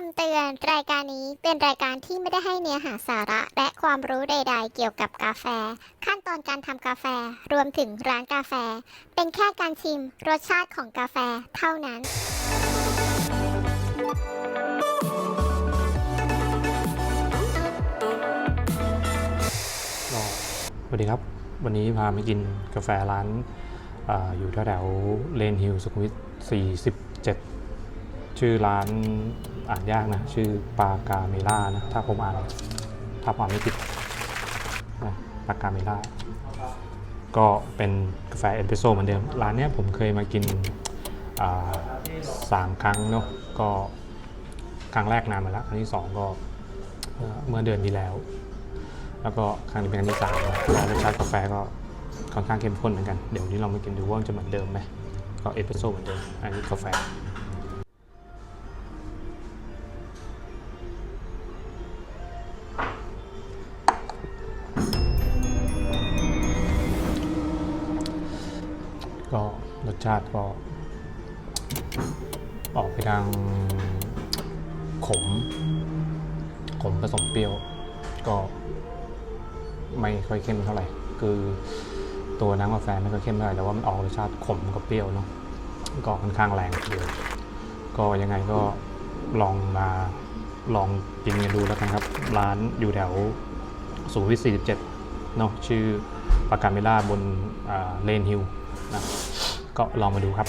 คำเตือน รายการนี้เป็นรายการที่ไม่ได้ให้เนื้อหาสาระ และความรู้ใด ๆ เกี่ยวกับกาแฟ ขั้นตอนการทำกาแฟ รวมถึงร้านกาแฟ เป็นแค่การชิม รสชาติของกาแฟเท่านั้น สวัสดีครับ วันนี้พามากินกาแฟร้านออยู่แถวๆเลนฮิลสุขุมวิท47 ชื่อร้าน อ่านยากนะ ชื่อปากาเมล่านะ ถ้าผมอ่านถ้าผมอ่านไม่ผิดนะปากาเมล่าก็เป็นกาแฟเอสเปรสโซ่เหมือนเดิม ร้านเนี้ยผมเคยมากินสามครั้งเนาะก็ครั้งแรกนานมาแล้ว ครั้งที่สองก็เมื่อเดือนที่แล้ว แล้วก็ครั้งนี้เป็นครั้งที่สามแล้วแล้วรสชาติกาแฟก็ค่อนข้างเข้มข้นเหมือนกัน เดี๋ยวนี้เรามากินดูว่ามันจะเหมือนเดิมไหมก็เอสเปรสโซ่เหมือนเดิม อันนี้กาแฟ ก็รสชาติก็ออกไปทางขม ขมผสมเปรี้ยว ก็ไม่ค่อยเข้มเท่าไหร่ คือตัวน้ำกาแฟไม่ค่อยเข้มเท่าไหร่แต่ว่ามันออกรสชาติขมกับเปรี้ยวเนาะก็ค่อนข้างแรงเดียวก็ยังไงก็ลองมาลองกินกันดูแล้วกันครับ ร้านอยู่แถวสุขวิท47เนาะชื่อปากาเมล่าบนเลนฮิล นะก็ลองมาดูครับ